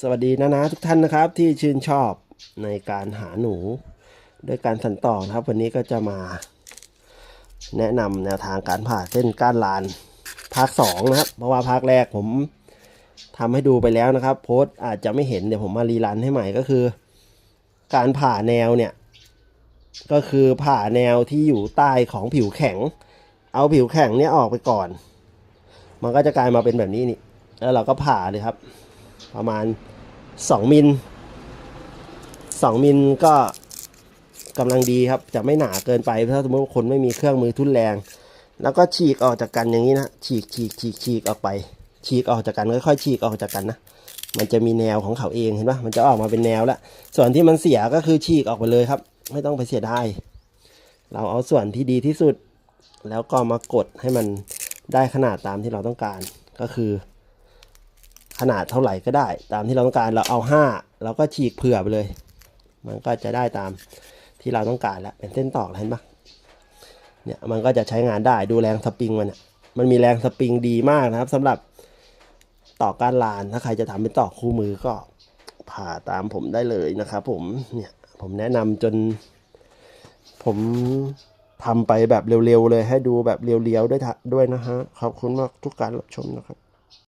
สวัสดีนะนะทุกท่านนะครับที่ชื่นชอบในการหาหนูด้วยการสันต่อนะครับ วันนี้ก็จะมา แนะนำแนวทางการผ่าเส้นก้านลานภาคสองนะครับ เพราะว่าภาคแรกผมทำให้ดูไปแล้วนะครับ โพสต์อาจจะไม่เห็นเดี๋ยวผมมารีรันให้ใหม่ก็คือ การผ่าแนวเนี่ย ก็คือผ่าแนวที่อยู่ใต้ของผิวแข็ง เอาผิวแข็งเนี่ยออกไปก่อน มันก็จะกลายมาเป็นแบบนี้นี่แล้วเราก็ผ่าเลยครับ ประมาณ 2 มิล 2 มิลก็กำลังดีครับ จะไม่หนาเกินไปถ้าสมมติว่าคนไม่มีเครื่องมือทุนแรง แล้วก็ฉีกออกจากกันอย่างนี้นะฉีกฉีกฉีกฉีกออกไป ฉีกออกจากกันค่อยๆฉีกออกจากกันนะมันจะมีแนวของเขาเองเห็นปะมันจะออกมาเป็นแนวแล้วส่วนที่มันเสียก็คือฉีกออกไปเลยครับ ไม่ต้องไปเสียดายเราเอาส่วนที่ดีที่สุด แล้วก็มากดให้มันได้ขนาดตามที่เราต้องการก็คือ ขนาดเท่าไหร่ก็ได้ ตามที่เราต้องการเราเอาห้าเราก็ฉีกเผื่อไปเลย มันก็จะได้ตามที่เราต้องการแล้วเป็นเส้นตอกแล้วเห็นปะเนี่ยมันก็จะใช้งานได้ดูแรงสปริงมันมันมีแรงสปริงดีมากนะครับสำหรับตอกกานลานถ้าใครจะทำเป็นตอกคู่มือก็ผ่าตามผมได้เลยนะครับผมเนี่ยผมแนะนำจน ผมทำไปแบบเร็วๆเลยให้ดูแบบเรียวๆด้วยด้วยนะฮะขอบคุณมากทุกการรับชมนะครับ